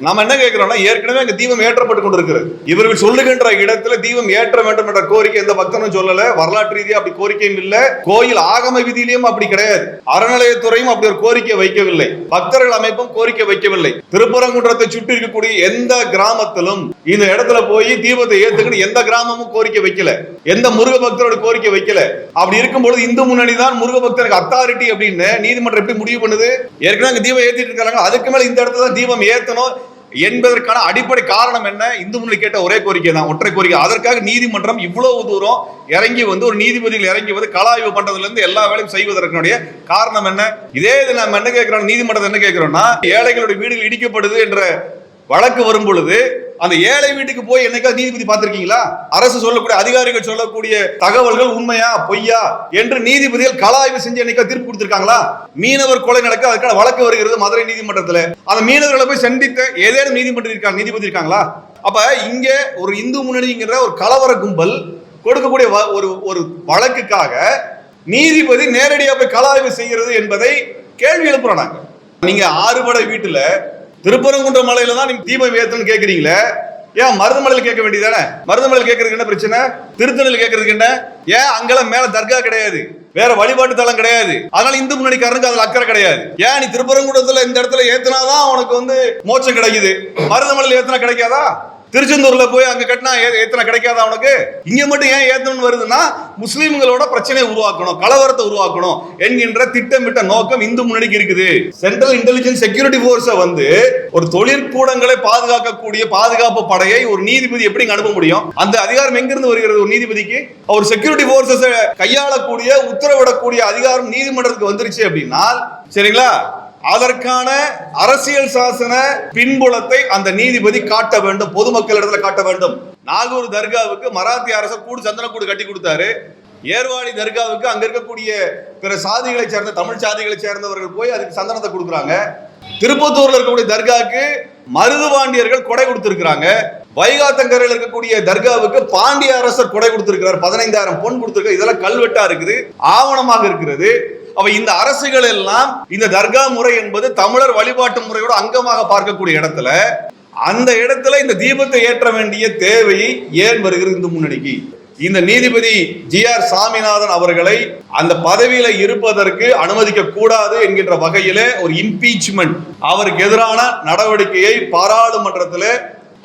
நாம என்ன கேட்கிறோம்னா ஏற்கனவே அங்க தீபம் ஏற்றப்பட்டு கொண்டிருக்கிறது இவர்கள் சொல்லுகின்ற இடத்துல தீபம் ஏற்ற வேண்டும் என்ற கோரிக்கை எந்த பக்தனும் சொல்லல. வரலாற்று ரீதியா அப்படி கோரிக்கையும் இல்ல. கோயில் ஆகம விதியிலையும் அப்படி கிடையாது. அறநிலையத்துறையும் அப்படி ஒரு கோரிக்கை வைக்கவில்லை. பக்தர்கள் அமைப்பும் கோரிக்கை வைக்கவில்லை. திருப்பரங்குன்றத்தை சுற்றி இருக்கக்கூடிய எந்த கிராமத்திலும் இந்த இடத்துல போய் தீபத்தை ஏத்துக்கிட்டு எந்த கிராமமும் கோரிக்கை வைக்கல. எந்த முருக பக்தரோட கோரிக்கை வைக்கல. அப்படி இருக்கும்போது இந்து முன்னணி தான் முருக பக்தருக்கு அத்தாரிட்டி அப்படின்னு நீதிமன்றம் எப்படி முடிவு பண்ணுது? ஏற்கனவே தீபம் ஏத்திட்டு இருக்காங்க. அதுக்கு மேல இந்த இடத்துல தான் தீபம் ஏத்தணும். என்பதற்கான அடிப்படை காரணம் என்ன? இந்து முன்னணி கேட்ட ஒரே கோரிக்கை தான். ஒற்றை கோரிக்கை. அதற்காக நீதிமன்றம் இவ்வளவு தூரம் இறங்கி வந்து ஒரு நீதிபதிகள் இறங்கி வந்து கலாய்வு பண்றதுலேருந்து எல்லா வேலையும் செய்வதற்குடைய காரணம் என்ன? இதே இது நம்ம என்ன கேட்கிறோம்? நீதிமன்றத்தை என்ன கேட்கிறோம்னா ஏழைகளுடைய வீடுகள் இடிக்கப்படுது என்ற வழக்கு வரும் பொழுது அந்த ஏழை வீட்டுக்கு போய் என்னைக்காவது நீதிபதி பார்த்திருக்கீங்களா? அரசு சொல்லக்கூடிய அதிகாரிகள் சொல்லக்கூடிய தகவல்கள் உண்மையா பொய்யா என்று நீதிபதிகள் கலாய்வு செஞ்சு என்னைக்கா தீர்ப்பு கொடுத்திருக்காங்களா? மீனவர் கொலை நடக்க அதுக்கான வழக்கு வருகிறது மதுரை நீதிமன்றத்தில். அந்த மீனவர்களை போய் சந்தித்த ஏதேனும் நீதிமன்றம் இருக்காங்க நீதிபதி இருக்காங்களா? அப்ப இங்க ஒரு இந்து முன்னணிங்கிற ஒரு கலவர கும்பல் கொடுக்கக்கூடிய வ- ஒரு ஒரு வழக்குக்காக நீதிபதி நேரடியாக போய் கலாய்வு செய்கிறது என்பதை கேள்வி எழுப்புறாங்க. நீங்க ஆறுபடை வீட்டுல திருப்பரங்குன்ற மலையில தான் நீங்க தீபம் ஏத்தணும்னு கேக்குறீங்களே? ஏன் மருதமலையில் கேட்க வேண்டியதானே மருதமலையில் கேட்கறதுக்கு என்ன பிரச்சனை? திருத்தணியில் கேட்கறதுக்கு என்ன? ஏன் அங்கெல்லாம் மேல தர்கா கிடையாது. வேற வழிபாட்டு தளம் கிடையாது. அதனால இந்து முன்னணிக்காரனுக்கு அதுல அக்கறை கிடையாது. ஏன் நீ திருப்பரங்குன்றத்துல இந்த இடத்துல ஏத்தினாதான் உனக்கு வந்து மோட்சம் கிடைக்குது? மருதமலையில் ஏத்தினா கிடைக்காதா? திருச்செந்தூர்ல போய் அங்க கட்டினா ஏத்தனை கிடைக்காத அவனுக்கு இங்க மட்டும் ஏன் ஏத்தணும்னு வருதுன்னா முஸ்லீம்களோட பிரச்சனையை உருவாக்கணும் கலவரத்தை உருவாக்கணும் என்கின்ற திட்டமிட்ட நோக்கம் இந்து முன்னணிக்கு இருக்குது. சென்ட்ரல் இன்டெலிஜென்ஸ் செக்யூரிட்டி போர்ஸை வந்து ஒரு தொழிற்கூடங்களை பாதுகாக்கக்கூடிய பாதுகாப்பு படையை ஒரு நீதிபதி எப்படி அனுப்ப முடியும்? அந்த அதிகாரம் எங்கிருந்து வருகிறது ஒரு நீதிபதிக்கு? அவர் செக்யூரிட்டி போர்சஸ் கையாளக்கூடிய உத்தரவிடக்கூடிய அதிகாரம் நீதிமன்றத்துக்கு வந்துருச்சு அப்படின்னா சரிங்களா? அதற்கான அரசியல் சாசன பின்புலத்தை அந்த நீதிபதி காட்ட வேண்டும் பொதுமக்களிடத்துல காட்ட வேண்டும். நாகூர் தர்காவுக்கு மராத்திய அரசர் கூடு சந்தனக்கூடு கட்டி கொடுத்தாரு. ஏர்வாடி தர்காவுக்கு அங்க இருக்கக்கூடிய பிற சாதிகளை சேர்ந்த தமிழ் சாதிகளை சேர்ந்தவர்கள் போய் அதுக்கு சந்தனத்தை கொடுக்குறாங்க. திருப்பத்தூர்ல இருக்கக்கூடிய தர்காவுக்கு மருதுபாண்டியர்கள் கொடை கொடுத்திருக்கிறாங்க. வைகாத்தங்கரையில் இருக்கக்கூடிய தர்காவுக்கு பாண்டிய அரசர் கொடை கொடுத்திருக்கிறார். பதினைந்தாயிரம் பொன் கொடுத்திருக்காரு இதெல்லாம் கல்வெட்டா இருக்குது ஆவணமாக இருக்கிறது. அப்ப இந்த அரசுகள் எல்லாம் இந்த தர்கா முறை என்பது தமிழர் வழிபாட்டு முறையோட அங்கமாக பார்க்கக்கூடிய இடத்துல அந்த இடத்துல இந்த தீபத்தை ஏற்ற வேண்டிய தேவையை ஏன் வருகிறது இந்த முன்னணிக்கு? இந்த நீதிபதி ஜி ஆர் சாமிநாதன் அவர்களை அந்த பதவியில இருப்பதற்கு அனுமதிக்க கூடாது என்கின்ற வகையிலே ஒரு இம்பீச்மெண்ட் அவருக்கு எதிரான நடவடிக்கையை பாராளுமன்றத்தில்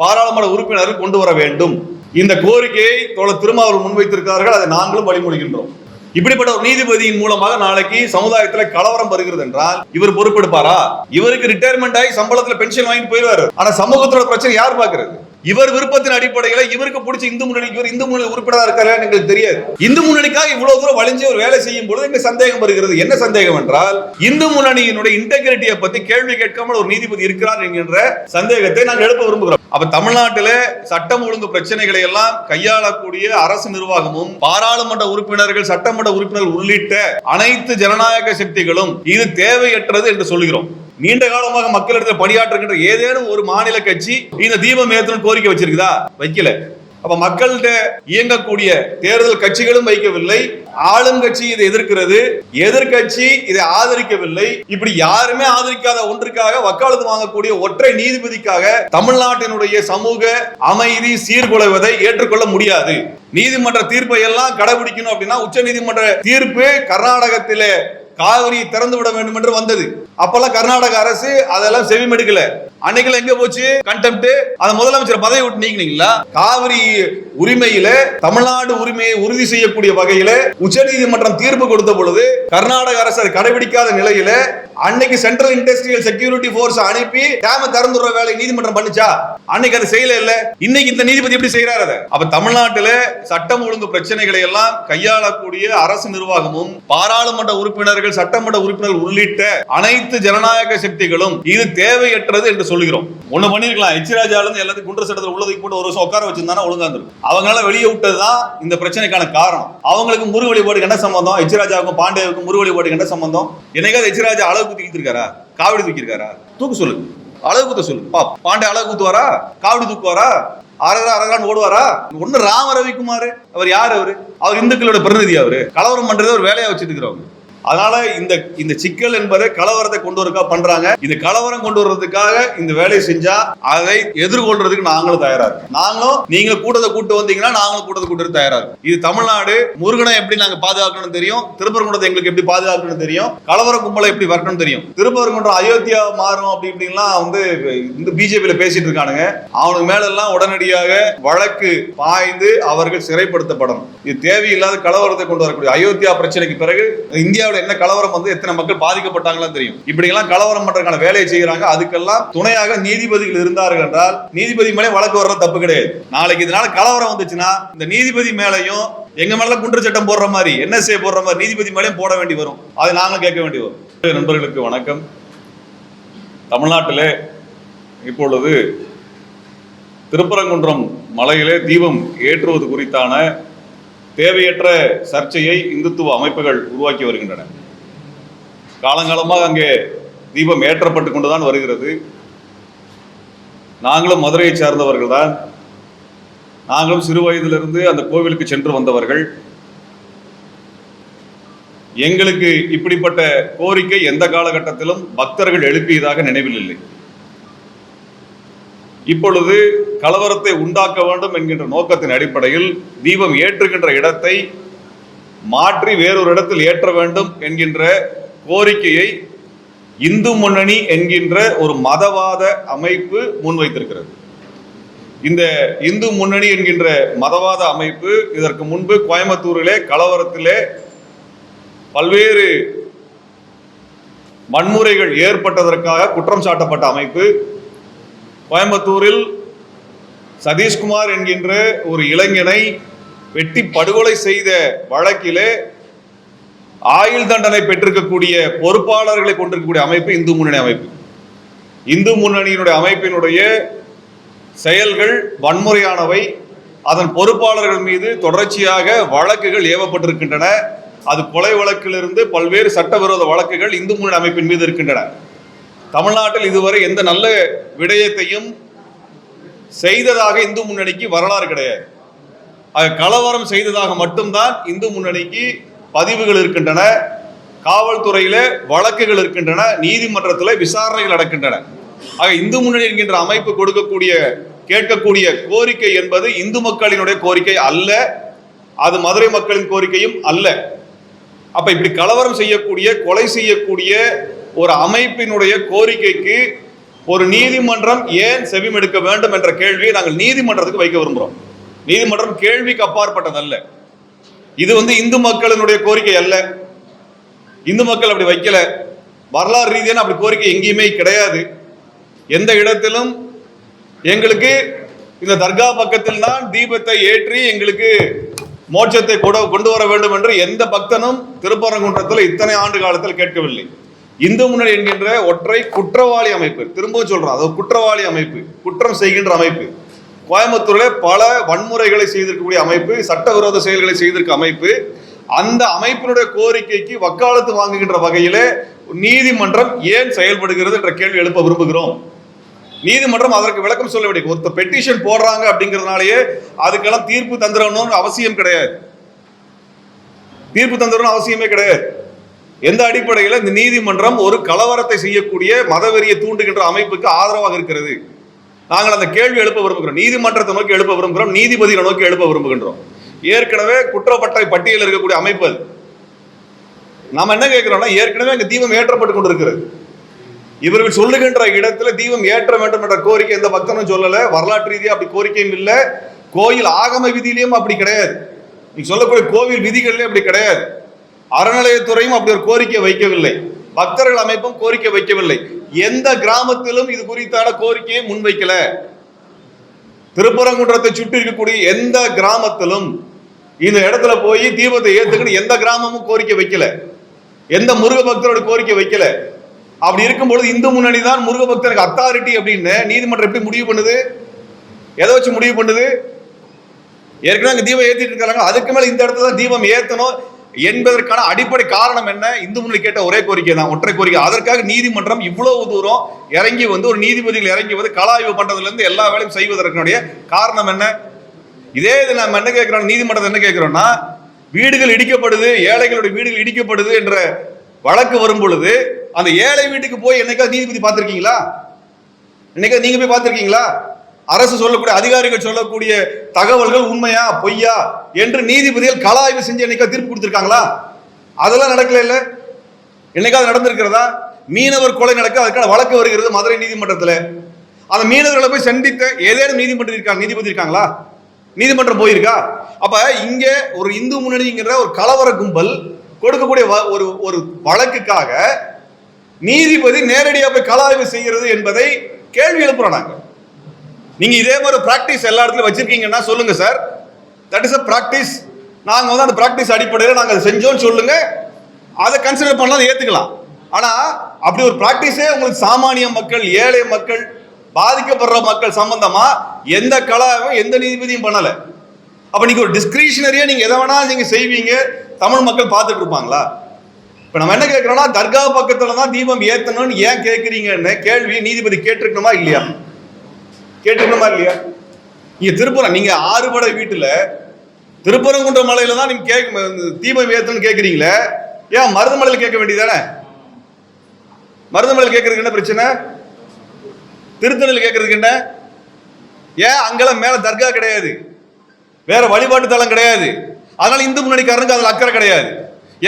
பாராளுமன்ற உறுப்பினர்கள் கொண்டு வர வேண்டும். இந்த கோரிக்கையை தோழர் திருமாவூர் முன்வைத்திருக்கிறார்கள். அதை நாங்களும் வழிமொழிகின்றோம். இப்படிப்பட்ட ஒரு நீதிபதியின் மூலமாக நாளைக்கு சமுதாயத்துல கலவரம் வருகிறது என்றால் இவர் பொறுப்பெடுப்பாரா? இவருக்கு ரிட்டையர்மெண்ட் ஆகி சம்பளத்துல பென்ஷன் வாங்கிட்டு போயிடுவாரு. ஆனா சமூகத்தோட பிரச்சனை யார் பாக்குறது இவர் விருப்பத்தின் அடிப்படையில இவருக்கு பிடிச்ச இந்து முன்னணிக்கு இவர் இந்து முன்னணி உறுப்பினராக இருக்காரு எங்களுக்கு தெரியாது. இந்து முன்னணிக்காக இவ்வளவு தூரம் வளைஞ்சு ஒரு வேலை செய்யும் பொழுது எங்க சந்தேகம் வருகிறது. என்ன சந்தேகம் என்றால் இந்து முன்னணியினுடைய இன்டெகிரிட்டியை பத்தி கேள்வி கேட்காமல் ஒரு நீதிபதி இருக்கிறார் என்கின்ற சந்தேகத்தை நாங்கள் எழுப்ப விரும்புகிறோம். அப்ப தமிழ்நாட்டில சட்டம் ஒழுங்கு பிரச்சனைகளை எல்லாம் கையாளக்கூடிய அரசு நிர்வாகமும் பாராளுமன்ற உறுப்பினர்கள் சட்டமன்ற உறுப்பினர்கள் உள்ளிட்ட அனைத்து ஜனநாயக சக்திகளும் இது தேவையற்றது என்று சொல்கிறோம். நீண்ட காலமாக மக்களிடத்தில் பணியாற்றுகின்ற ஏதேனும் ஒரு மாநில கட்சி இந்த தீபம் ஏற்றணும் கோரிக்கை வச்சிருக்குதா? வைக்கல. அப்ப மக்கள்கிட்ட இயங்கக்கூடிய தேர்தல் கட்சிகளும் வைக்கவில்லை. ஆளும் கட்சி இதை எதிர்க்கிறது. எதிர்கட்சி இதை ஆதரிக்கவில்லை. இப்படி யாருமே ஆதரிக்காத ஒன்றுக்காக வக்காலத்து வாங்கக்கூடிய ஒற்றை நீதிபதிக்காக தமிழ்நாட்டினுடைய சமூக அமைதி சீர்குலைவதை ஏற்றுக்கொள்ள முடியாது. நீதிமன்ற தீர்ப்பை எல்லாம் கடைபிடிக்கணும் அப்படின்னா உச்ச நீதிமன்ற தீர்ப்பு கர்நாடகத்திலே காவிரியை திறந்து விட வேண்டும் என்று வந்தது. அப்பெல்லாம் கர்நாடக அரசு அதெல்லாம் செவிமெடுக்கல அன்னைக்குல எங்க போச்சு? கண்டெம்ட் அந்த முதலமைச்சர் பதவி விட்டு நீங்கினீங்களா காவிரி உரிமையில தமிழ்நாடு உரிமையை உறுதி செய்யக்கூடிய வகையில உச்சநீதிமன்றம் தீர்ப்பு கொடுத்த பொழுது கர்நாடக அரசு அதை கடைபிடிக்காத நிலையில அன்னைக்கு சென்ட்ரல் இண்டஸ்ட்ரியல் செக்யூரிட்டி போர்ஸ் அனுப்பி டேம திறந்துடுற வேலை நீதிமன்றம் பண்ணுச்சா? அன்னைக்கு அது செய்யல இல்ல. இன்னைக்கு இந்த நீதிபதி எப்படி செய்யறாரு அதை? அப்ப தமிழ்நாட்டில சட்டம் ஒழுங்கு பிரச்சனைகளை எல்லாம் கையாளக்கூடிய அரசு நிர்வாகமும் பாராளுமன்ற உறுப்பினர்கள் சட்டமன்ற உறுப்பினர்கள் உள்ளிட்ட அனைத்து ஜனநாயக சக்திகளும் இது தேவையற்றது என்று சொல்கிறோம் ஒண்ணு பண்ணிருக்கலாம். எச் ராஜால இருந்து எல்லாத்தையும் குண்டர் சட்டத்தில் உள்ளதுக்கு போட்டு ஒரு வருஷம் உட்கார வச்சிருந்தானா ஒழுங்கா இருந்திருக்கும் அவங்களால வெளியே விட்டதுதான் இந்த பிரச்சனைக்கான காரணம். அவங்களுக்கு முருக வழிபாடுக்கு என்ன சம்பந்தம்? எச் ராஜாவுக்கும் பாண்டியாவுக்கும் முருக வழிபாடுக்கு என்ன சம்பந்தம்? என்னைக்காவது எச் ராஜா அளவு குத்தி காவடி தூக்கியிருக்காரா? தூக்கு சொல்லு. அளவு குத்த சொல்லு. பா பாண்டே அளவு குத்துவாரா? காவடி தூக்குவாரா? அரகரா அரகரான்னு ஓடுவாரா? ஒண்ணு ராம ரவிக்குமார் அவர் யார் அவரு? அவர் இந்துக்களோட பிரதிநிதி அவரு. கலவரம் பண்றது ஒரு வேலையா வச்சிட்டு இருக்கிறவங்க அதனால இந்த இந்த சிக்கல் என்பதை கலவரத்தை கொண்டு வரக்கா பண்றாங்க. இந்த கலவரம் கொண்டு வர்றதுக்காக இந்த வேலையை செஞ்சா அதை எதிர்கொள்றதுக்கு நாங்களும் தயாரா இருக்கோம். நாங்களும் நீங்க கூட்டத்தை கூட்டு வந்தீங்கன்னா நாங்களும் கூட்டத்தை கூட்டு தயாரா இருக்கும். இது தமிழ்நாடு முருகனை எப்படி நாங்க பாதுகாக்கணும்னு தெரியும்? திருப்பரங்குன்றத்தை எங்களுக்கு எப்படி பாதுகாக்கணும்னு தெரியும்? கலவர கும்பலை எப்படி வரணும்னு தெரியும்? திருப்பரங்குன்றம் அயோத்தியா மாறும் அப்படி இப்படின்லாம் வந்து இந்த பிஜேபியில பேசிட்டு இருக்கானுங்க. அவனுக்கு மேல எல்லாம் உடனடியாக வழக்கு பாய்ந்து அவர்கள் சிறைப்படுத்தப்படணும். இது தேவையில்லாத கலவரத்தை கொண்டு வரக்கூடிய அயோத்தியா பிரச்சனைக்கு பிறகு என்ன கலவரம் வந்து எத்தனை மக்கள் பாதிக்கப்பட்டாங்களா தெரியும். இப்படி எல்லாம் கலவரம் பண்றதுக்கான வேலையை செய்கிறாங்க அதுக்கெல்லாம் துணையாக நீதிபதிகள் இருந்தார்கள் என்றால் நீதிபதி மேலே வழக்கு வர்றது தப்பு கிடையாது. நாளைக்கு இதனால கலவரம் வந்துச்சுன்னா இந்த நீதிபதி மேலையும் எங்க மேல குன்று சட்டம் போடுற மாதிரி என்ன செய்ய போடுற மாதிரி நீதிபதி மேலேயும் போட வேண்டி வரும். அதை நாங்களும் கேட்க வேண்டி வரும். நண்பர்களுக்கு வணக்கம். தமிழ்நாட்டிலே இப்பொழுது திருப்பரங்குன்றம் மலையிலே தீபம் ஏற்றுவது குறித்தான தேவையற்ற சர்ச்சையை இந்துத்துவ அமைப்புகள் உருவாக்கி வருகின்றன. காலங்காலமாக அங்கே தீபம் ஏற்றப்பட்டு கொண்டுதான் வருகிறது. நாங்களும் மதுரையை சார்ந்தவர்கள் தான் நாங்களும் சிறு வயதிலிருந்து அந்த கோவிலுக்கு சென்று வந்தவர்கள். எங்களுக்கு இப்படிப்பட்ட கோரிக்கை எந்த காலகட்டத்திலும் பக்தர்கள் எழுப்பியதாக நினைவில் இல்லை. இப்பொழுது கலவரத்தை உண்டாக்க வேண்டும் என்கின்ற நோக்கத்தின் அடிப்படையில் தீபம் ஏற்றுகின்ற இடத்தை மாற்றி வேறொரு இடத்தில் ஏற்ற வேண்டும் என்கின்ற கோரிக்கையை இந்து முன்னணி என்கின்ற ஒரு மதவாத அமைப்பு முன்வைத்திருக்கிறது. இந்த இந்து முன்னணி என்கின்ற மதவாத அமைப்பு இதற்கு முன்பு கோயம்புத்தூரிலே கலவரத்திலே பல்வேறு வன்முறைகள் ஏற்பட்டதற்காக குற்றம் சாட்டப்பட்ட அமைப்பு. கோயம்புத்தூரில் சதீஷ்குமார் என்கின்ற ஒரு இளைஞனை வெட்டி படுகொலை செய்த வழக்கிலே ஆயுள் தண்டனை பெற்றிருக்கக்கூடிய பொறுப்பாளர்களை கொண்டிருக்கக்கூடிய அமைப்பு இந்து முன்னணி அமைப்பு. இந்து முன்னணியினுடைய அமைப்பினுடைய செயல்கள் வன்முறையானவை. அதன் பொறுப்பாளர்கள் மீது தொடர்ச்சியாக வழக்குகள் ஏவப்பட்டிருக்கின்றன. அது கொலை வழக்கிலிருந்து பல்வேறு சட்டவிரோத வழக்குகள் இந்து முன்னணி அமைப்பின் மீது இருக்கின்றன. தமிழ்நாட்டில் இதுவரை எந்த நல்ல விடயத்தையும் செய்ததாக இந்து முன்னணிக்கு வரலாறு கிடையாது. ஆக கலவரம் செய்ததாக மட்டும்தான் இந்து முன்னணிக்கு பதிவுகள் இருக்கின்றன. காவல்துறையில வழக்குகள் இருக்கின்றன. நீதிமன்றத்தில் விசாரணைகள் நடக்கின்றன. ஆக இந்து முன்னணி என்கின்ற அமைப்பு கொடுக்கக்கூடிய கேட்கக்கூடிய கோரிக்கை என்பது இந்து மக்களினுடைய கோரிக்கை அல்ல. அது மதுரை மக்களின் கோரிக்கையும் அல்ல. அப்ப இப்படி கலவரம் செய்யக்கூடிய கொலை செய்யக்கூடிய ஒரு அமைப்பினுடைய கோரிக்கைக்கு ஒரு நீதிமன்றம் ஏன் செவிமெடுக்க வேண்டும் என்ற கேள்வியை நாங்கள் நீதிமன்றத்துக்கு வைக்க விரும்புகிறோம் நீதிமன்றம் கேள்விக்கு அப்பாற்பட்டதல்ல. இது வந்து இந்து மக்களினுடைய கோரிக்கை அல்ல. இந்து மக்கள் அப்படி வைக்கல. வரலாறு ரீதியான அப்படி கோரிக்கை எங்கேயுமே கிடையாது. எந்த இடத்திலும் எங்களுக்கு இந்த தர்கா பக்கத்தில் தான் தீபத்தை ஏற்றி எங்களுக்கு மோட்சத்தை கொண்டு வர வேண்டும் என்று எந்த பக்தனும் திருப்பரங்குன்றத்தில் இத்தனை ஆண்டு காலத்தில் கேட்கவில்லை. இந்து முன்னணி என்கின்ற ஒற்றை குற்றவாளி அமைப்பு. திரும்பவும் சொல்றோம் அது குற்றவாளி அமைப்பு குற்றம் செய்கின்ற அமைப்பு. கோயம்புத்தூரில் பல வன்முறைகளை செய்திருக்கக்கூடிய அமைப்பு சட்டவிரோத செயல்களை செய்திருக்க அமைப்பு. அந்த அமைப்பினுடைய கோரிக்கைக்கு வக்காலத்து வாங்குகின்ற வகையிலே நீதிமன்றம் ஏன் செயல்படுகிறது என்ற கேள்வி எழுப்ப விரும்புகிறோம். நீதிமன்றம் அதற்கு விளக்கம் சொல்ல வேண்டிய ஒருத்தர் பெட்டிஷன் போடுறாங்க அப்படிங்கிறதுனாலயே அதுக்கெல்லாம் தீர்ப்பு தந்துடணும்னு அவசியம் கிடையாது. தீர்ப்பு தந்துடணும் அவசியமே கிடையாது. எந்த அடிப்படையில் இந்த நீதிமன்றம் ஒரு கலவரத்தை செய்யக்கூடிய மதவெறியை தூண்டுகின்ற அமைப்புக்கு ஆதரவாக இருக்கிறது? நாங்கள் அந்த கேள்வி எழுப்ப விரும்புகிறோம். நீதிமன்றத்தை நோக்கி எழுப்ப விரும்புகிறோம். நீதிபதிகளை நோக்கி எழுப்ப விரும்புகின்றோம். ஏற்கனவே குற்றப்பட்டை பட்டியலில் இருக்கக்கூடிய அமைப்பு அது நாம் என்ன கேட்கிறோம்னா ஏற்கனவே அங்கே தீபம் ஏற்றப்பட்டு கொண்டிருக்கிறது. இவர்கள் சொல்லுகின்ற இடத்துல தீபம் ஏற்ற வேண்டும் என்ற கோரிக்கை எந்த பக்தனும் சொல்லலை. வரலாற்று ரீதியாக அப்படி கோரிக்கையும் இல்லை. கோயில் ஆகம விதியிலையும் அப்படி கிடையாது. நீ சொல்லக்கூடிய கோவில் விதிகள்லேயும் அப்படி கிடையாது. அறநிலையத்துறையும் அப்படி ஒரு கோரிக்கை வைக்கவில்லை. பக்தர்கள் அமைப்பும் கோரிக்கை வைக்கவில்லை. எந்த கிராமத்திலும் இது குறித்தான கோரிக்கையை முன்வைக்கல. திருப்பரங்குன்றத்தை சுற்றி இருக்கக்கூடிய எந்த கிராமத்திலும் இந்த இடத்துல போய் தீபத்தை ஏத்துக்கிட்டு எந்த கிராமமும் கோரிக்கை வைக்கல. எந்த முருக பக்தரோட கோரிக்கை வைக்கல. அப்படி இருக்கும்பொழுது இந்து முன்னணி தான் முருக பக்தருக்கு அத்தாரிட்டி அப்படின்னு நீதிமன்றம் எப்படி முடிவு பண்ணுது? எதை வச்சு முடிவு பண்ணுது? ஏற்கனவே அங்கே தீபம் ஏற்றிட்டு இருக்காங்க. அதுக்கு மேலே இந்த இடத்துல தான் தீபம் ஏற்றணும் என்பதற்கான அடிப்படை காரணம் என்ன? இந்து முன்னணி கேட்ட ஒரே கோரிக்கை தான். ஒற்றை கோரிக்கை. அதற்காக நீதிமன்றம் இவ்வளவு தூரம் இறங்கி வந்து ஒரு நீதிபதிகள் இறங்கி வந்து கலாய்வு பண்றதுலேருந்து எல்லா வேலையும் செய்வதற்கனுடைய காரணம் என்ன? இதே இது நம்ம என்ன கேட்கிறோம்? நீதிமன்றத்தை என்ன கேட்கிறோம்னா வீடுகள் இடிக்கப்படுது ஏழைகளுடைய வீடுகள் இடிக்கப்படுது என்ற வழக்கு வரும் பொழுது அந்த ஏழை வீட்டுக்கு போய் என்னைக்காவது நீதிபதி பார்த்துருக்கீங்களா? என்னைக்காவது நீங்க போய் பார்த்துருக்கீங்களா? அரசு சொல்லக்கூடிய அதிகாரிகள் சொல்லக்கூடிய தகவல்கள் உண்மையா பொய்யா என்று நீதிபதிகள் கள ஆய்வு செஞ்சு என்னைக்கா தீர்ப்பு கொடுத்துருக்காங்களா? அதெல்லாம் நடக்கல இல்ல? என்னைக்காவது நடந்திருக்கிறதா? மீனவர் கொலை நடக்க அதுக்கான வழக்கு வருகிறது மதுரை நீதிமன்றத்தில். அந்த மீனவர்களை போய் சந்தித்த ஏதேனும் நீதிமன்றம் இருக்காங்க நீதிபதி இருக்காங்களா? நீதிமன்றம் போயிருக்கா? அப்ப இங்க ஒரு இந்து முன்னணிங்கிற ஒரு கலவர கும்பல் கொடுக்கக்கூடிய வ- ஒரு ஒரு வழக்குக்காக நீதிபதி நேரடியாக போய் கலாய்வு செய்கிறது என்பதை கேள்வி எழுப்புறாங்க. நீங்க இதே மாதிரி பிராக்டிஸ் எல்லா இடத்துல வச்சிருக்கீங்கன்னா சொல்லுங்க sir that is a practice நாங்கள் வந்து அந்த பிராக்டிஸ் அடிப்படையில் நாங்கள் அதை செஞ்சோம்னு சொல்லுங்க. அதை கன்சிடர் பண்ணலாம் அதை ஆனால் அப்படி ஒரு ப்ராக்டிஸே உங்களுக்கு சாமானிய மக்கள் ஏழை மக்கள் பாதிக்கப்படுற மக்கள் சம்பந்தமா எந்த கலாவும் எந்த நீதிபதியும் பண்ணலை. அப்போ நீங்கள் ஒரு டிஸ்கிரிஷனரியாக நீங்கள் எதை வேணால் நீங்கள் செய்வீங்க. தமிழ் மக்கள் பார்த்துட்டு இருப்பாங்களா? இப்போ நம்ம என்ன கேட்கிறோம்னா தர்கா பக்கத்தில் தான் தீபம் ஏற்றணும்னு ஏன் கேட்குறீங்கன்னு கேள்வி நீதிபதி கேட்டிருக்கணுமா இல்லையா? கேட்டுக்கணுமா இல்லையா? நீங்க திருப்பரம் நீங்க ஆறுபடை வீட்டுல திருப்பரங்குன்ற மலையில தான் நீங்க கேட்க தீபம் ஏத்தணும்னு கேட்குறீங்களே ஏன் மருதமலையில் கேட்க வேண்டியதானே? மருதமலையில் கேட்கறதுக்கு என்ன பிரச்சனை? திருத்தணியில் கேட்கறதுக்கு என்ன? ஏன் அங்கெல்லாம் மேல தர்கா கிடையாது? வேற வழிபாட்டு தலம் கிடையாது. அதனால இந்து முன்னணிக்காரனுக்கு அதில் அக்கறை கிடையாது.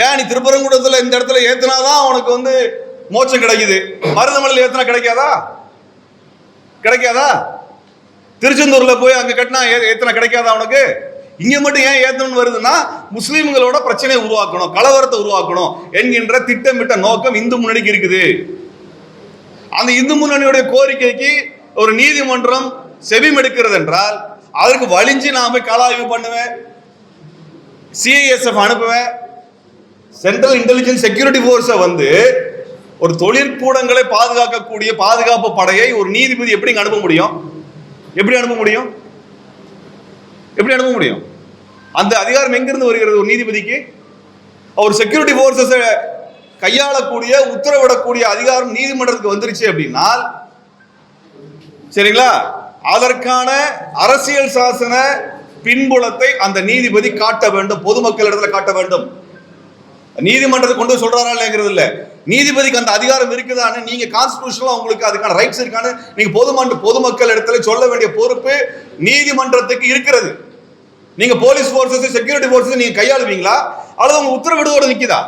ஏன் நீ திருப்பரங்குடத்தில் இந்த இடத்துல ஏத்தினாதான் உனக்கு வந்து மோட்சம் கிடைக்குது? மருதமலையில் ஏத்தினா கிடைக்காதா? கிடைக்காதா? திருச்செந்தூர்ல போய் அங்க கட்டினா ஏ- ஏத்துனா அவனுக்கு உனக்கு? இங்க மட்டும் ஏன் ஏத்தணும்னு வருதுன்னா முஸ்லீம்களோட பிரச்சனையை உருவாக்கணும் கலவரத்தை உருவாக்கணும் என்கின்ற திட்டமிட்ட நோக்கம் இந்து முன்னணிக்கு இருக்குது. அந்த இந்து முன்னணியுடைய கோரிக்கைக்கு ஒரு நீதிமன்றம் செவிமெடுக்கிறது என்றால் அதற்கு வலிஞ்சு நான் போய் கள ஆய்வு பண்ணுவேன் சிஐஎஸ்எஃப் அனுப்புவேன். சென்ட்ரல் இன்டெலிஜென்ஸ் செக்யூரிட்டி ஃபோர்ஸை வந்து ஒரு தொழிற்கூடங்களை பாதுகாக்கக்கூடிய பாதுகாப்பு படையை ஒரு நீதிபதி எப்படி அனுப்ப முடியும்? எப்படி அனுப்ப முடியும்? எப்படி அனுப்ப முடியும்? அந்த அதிகாரம் எங்கிருந்து வருகிறது? ஒரு நீதிபதிக்கு? அவர் செக்யூரிட்டி ஃபோர்ஸஸை கையாளக்கூடிய உத்தரவிடக்கூடிய அதிகாரம் நீதிமன்றத்துக்கு வந்துருச்சு அப்படின்னால் சரிங்களா? அதற்கான அரசியல் சாசன பின்புலத்தை அந்த நீதிபதி காட்ட வேண்டும் பொதுமக்களிடத்துல காட்ட வேண்டும். நீதிமன்றத்தை கொண்டு சொல்றாரா இல்லைங்கிறது இல்லை. நீதிபதிக்கு அந்த அதிகாரம் இருக்குதான்னு நீங்க கான்ஸ்டிடியூஷனலா உங்களுக்கு அதுக்கான ரைட்ஸ் இருக்கான்னு நீங்க பொதுமன்ற பொதுமக்கள் இடத்துல சொல்ல வேண்டிய பொறுப்பு நீதிமன்றத்துக்கு இருக்கிறது. நீங்க போலீஸ் ஃபோர்ஸஸ் செக்யூரிட்டி ஃபோர்ஸஸ் நீங்க கையாளுவீங்களா? அல்லது உங்க உத்தரவிடுவோட நிக்குதா?